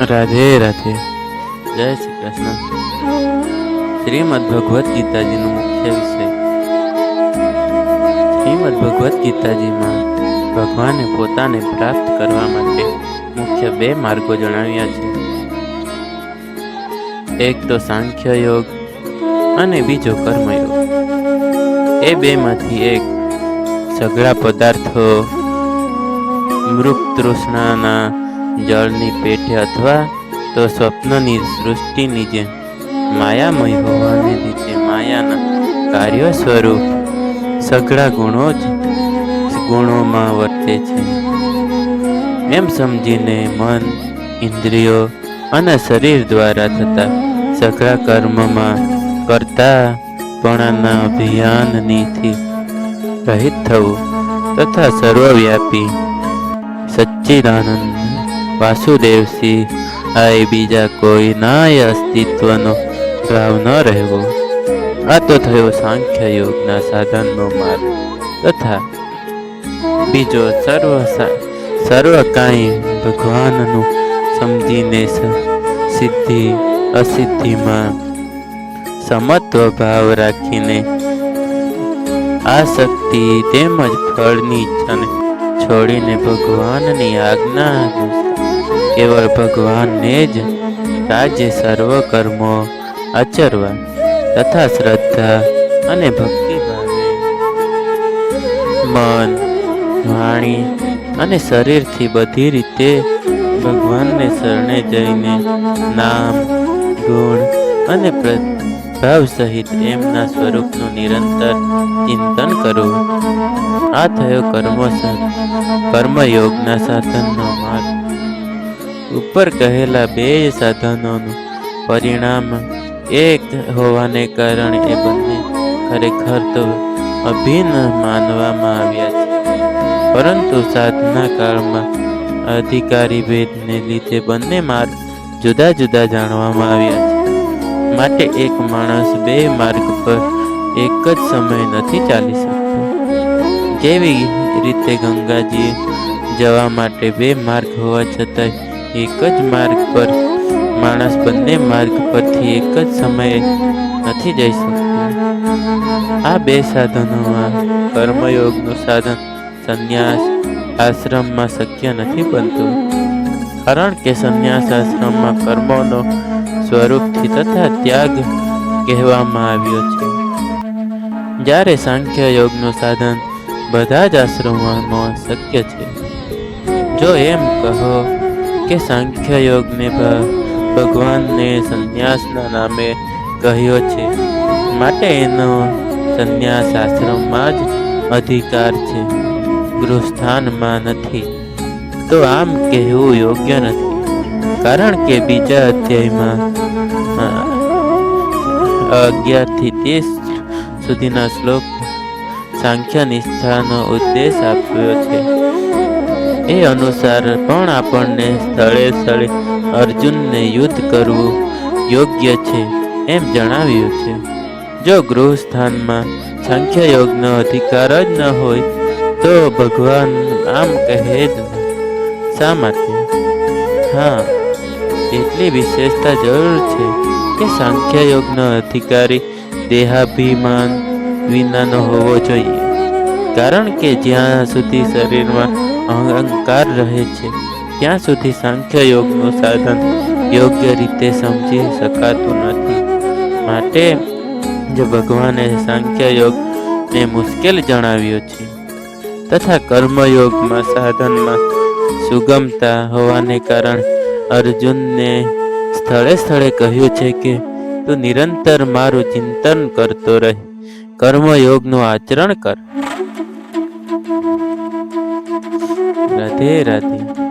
રાધે રાધે. જય શ્રી કૃષ્ણ. શ્રીમદ ભગવદ્ ગીતાજીનો મુખ્ય વિષય. શ્રીમદ ભગવદ્ ગીતાજીમાં ભગવાને પોતાને પ્રાપ્ત કરવા માટે મુખ્ય બે માર્ગો જણાવ્યા છે. એક તો સાંખ્ય યોગ અને બીજો કર્મયોગ એ બેમાંથી એક સઘળા પદાર્થો મૃગ તૃષ્ણાના જળની પેઠે અથવા તો સ્વપ્નની સૃષ્ટિની જે માયામય હોવાને લીધે માયાના કાર્ય સ્વરૂપ સઘળા ગુણો જ ગુણોમાં વર્તે છે. એમ સમજીને મન, ઇન્દ્રિયો અને શરીર દ્વારા થતા સઘળા કર્મમાં કરતા પણાના અભિયાનનીથી રહિત થવું તથા સર્વવ્યાપી સચ્ચિદાનંદ વાસુદેવસિંહ, આ બીજા કોઈ નાય અસ્તિત્વનો ભાવ ન રહેવો આ તો થયો સાંખ્ય યોગના સાધનનો માર્ગ. તથા બીજો સર્વ સર્વ કાંઈ ભગવાનનું સમજીને સિદ્ધિ અસિદ્ધિમાં સમત્વ ભાવ રાખીને આ શક્તિ તેમજ ફળની ઈચ્છાને છોડીને ભગવાનની આજ્ઞા કેવળ ભગવાનને જ રાજ્ય સર્વ કર્મો આચરવા તથા શ્રદ્ધા અને ભક્તિ ભાવે. મન, વાણી અને શરીરથી બધી રીતે ભગવાનને શરણે જઈને નામ, ગુણ અને પ્રભાવ સહિત એમના સ્વરૂપનું નિરંતર ચિંતન કરવું. આ થયો કર્મો કર્મયોગના સાધનનો માર્ગ. ઉપર કહેલા બે સાધનોનું પરિણામ એક હોવાને કારણે એ બંને ખરેખર તો અભિન્ન માનવામાં આવ્યા છે. પરંતુ સાધના કાળમાં અધિકારી ભેદને લીધે બંને માર્ગ જુદા જુદા જાણવામાં આવ્યા છે. માટે એક માણસ બે માર્ગ પર એક જ સમય નથી ચાલી શકતો. જેવી રીતે ગંગાજી જવા માટે બે માર્ગ હોવા છતાં એક જ માર્ગ પર. માણસ બંને માર્ગ પરથી એક જ સમયે નથી જઈ શકતો. આ બે સાધનોમાં કર્મયોગનું સાધન સંન્યાસ આશ્રમમાં શક્ય નથી બનતું. કારણ કે સંન્યાસ આશ્રમમાં કર્મોનો સ્વરૂપથી તથા ત્યાગ કહેવામાં આવ્યો છે. જ્યારે સાંખ્ય યોગનું સાધન બધા જ આશ્રમોમાં શક્ય છે. જો એમ કહો કે સાંખ્ય યોગને ભગવાનને સંન્યાસના નામે કહ્યો છે. માટે એનો સંન્યાસ આશ્રમમાં જ અધિકાર છે. ગૃહસ્થાનમાં નથી. તો આમ કહેવું યોગ્ય નથી. કારણ કે બીજા અધ્યાયમાં અગિયારથી ત્રીસ સુધીના શ્લોક સાંખ્ય નિષ્ઠાનો ઉદ્દેશ આપ્યો છે. એ અનુસાર પણ આપણને સ્થળે સ્થળે અર્જુનને યુદ્ધ કરવું યોગ્ય છે એમ જણાવ્યું છે. જો ગૃહસ્થાનમાં સંખ્યા યોગનો અધિકાર જ ન હોય, તો ભગવાન આમ કહે જ શા માટે? હા, એટલી વિશેષતા જરૂર છે કે સંખ્યા યોગનો અધિકારી દેહાભિમાન વિનાનો હોવો જોઈએ. કારણ કે જ્યાં સુધી શરીરમાં અહંકાર રહે છે, ત્યાં સુધી સાંખ્ય યોગનું સાધન યોગ્ય રીતે સમજી શકાતું નથી. માટે જ ભગવાને સાંખ્ય યોગને મુશ્કેલ જણાવ્યો છે. તથા કર્મયોગમાં સાધનમાં સુગમતા હોવાને કારણે અર્જુનને સ્થળે સ્થળે કહ્યું છે કે, તું નિરંતર મારું ચિંતન કરતો રહે. કર્મયોગનું આચરણ કર. રાધે રાધે.